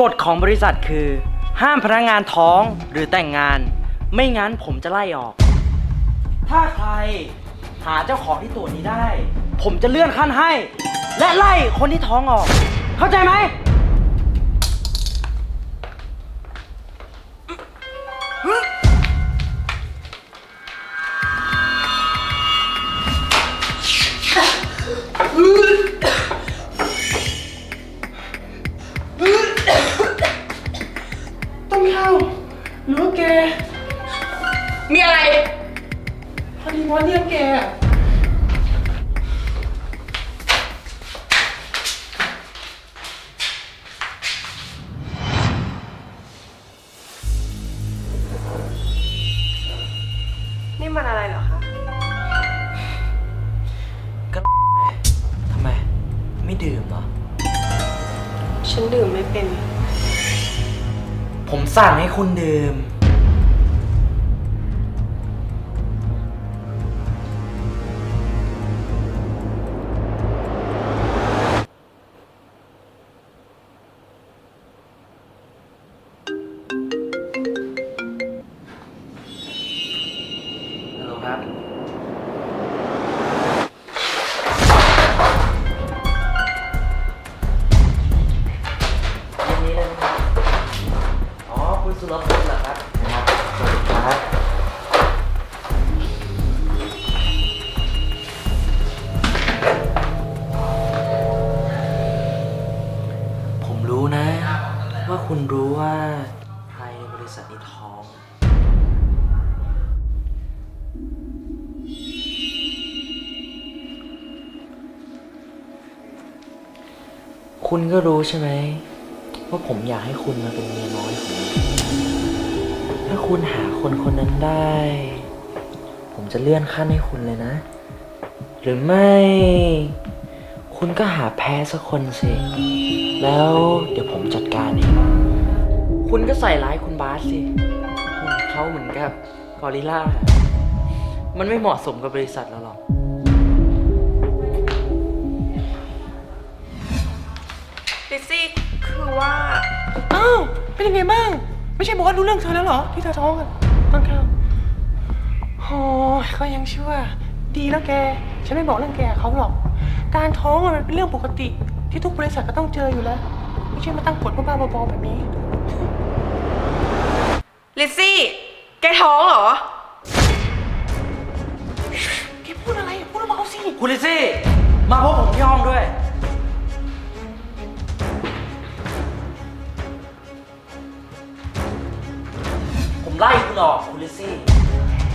กฎของบริษัทคือ ห้ามพนักงานท้องหรือแต่งงาน ไม่งั้นผมจะไล่ออก ถ้าใครหาเจ้าของที่ตัวนี้ได้ ผมจะเลื่อนขั้นให้ และไล่คนที่ท้องออก เข้าใจไหม มีอะไร พอดีว่าเรียกแกอะนี่มันอะไรเหรอคะ ก็ ทำไม ไม่ดื่มเหรอ ฉันดื่มไม่เป็น ผมสั่งให้คุณดื่ม ว่าคุณรู้ว่าใครในบริษัทนี้ท้อง คุณก็รู้ใช่ไหม ว่าผมอยากให้คุณมาเป็นเมียน้อยผม ถ้าคุณหาคนคนนั้นได้ ผมจะเลื่อนขั้นให้คุณเลยนะ หรือไม่ คุณก็หาแพ้สักคนสิ แล้วเดี๋ยวผมจัดการเองคุณก็ใส่ร้ายคุณบาสสิหุ่นเขาเหมือนกับกอริลล่า มันไม่เหมาะสมกับบริษัทเราหรอก ลิซซี่คือว่า อ้าว เป็นยังไงบ้าง ไม่ใช่บอกว่ารู้เรื่องเธอแล้วเหรอ ที่เธอท้องกันต้นข้าวโอ้ยก็ยังชั่วดีแล้วแก ฉันไม่บอกเรื่องแกเขาหรอก การท้องอะมันเป็นเรื่องปกติ ที่ทุกบริษัทก็ต้องเจออยู่แล้ว ไม่ใช่มาตั้งกฎบ้าๆบอๆแบบนี้ ลิซซี่ แกท้องเหรอ แกพูดอะไรอะพูดเบาๆสิ คุณลิซซี่ มาพบผมที่ห้องด้วย ผมไล่คุณออกคุณลิซซี่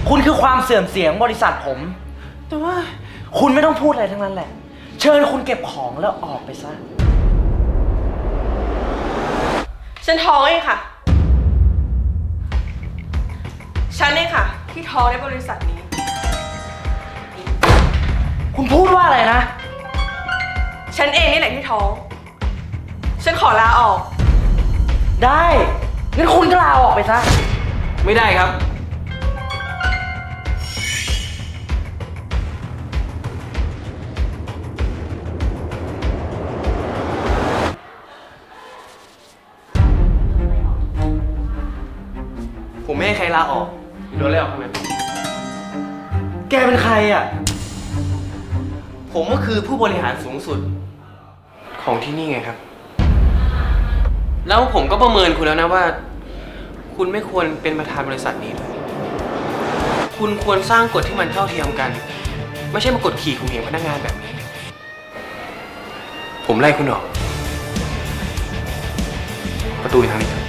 คุณคือความเสื่อมเสียงบริษัทผม แต่ว่า คุณไม่ต้องพูดอะไรทั้งนั้นแหละ เชิญคุณเก็บของแล้วออกไปซะ ฉันท้องเองค่ะ ฉันเองค่ะ ที่ท้องในบริษัทนี้ คุณพูดว่าอะไรนะ ฉันเองนี่แหละที่ท้อง ฉันขอลาออก ได้งั้นคุณก็ลาออกไปซะ ไม่ได้ครับ ให้ใครลาออกโดนไล่ออกทั้งนั้นแกเป็นใครอะ ผมก็คือผู้บริหารสูงสุดของที่นี่ไงครับ แล้วผมก็ประเมินคุณแล้วนะว่า คุณไม่ควรเป็นประธานบริษัทนี้เลยคุณควรสร้างกฎที่มันเท่าเทียมกัน ไม่ใช่มากดขี่ข่มเหงพนักงานแบบนี้ ผมไล่คุณออก ประตูอยู่ทางนี้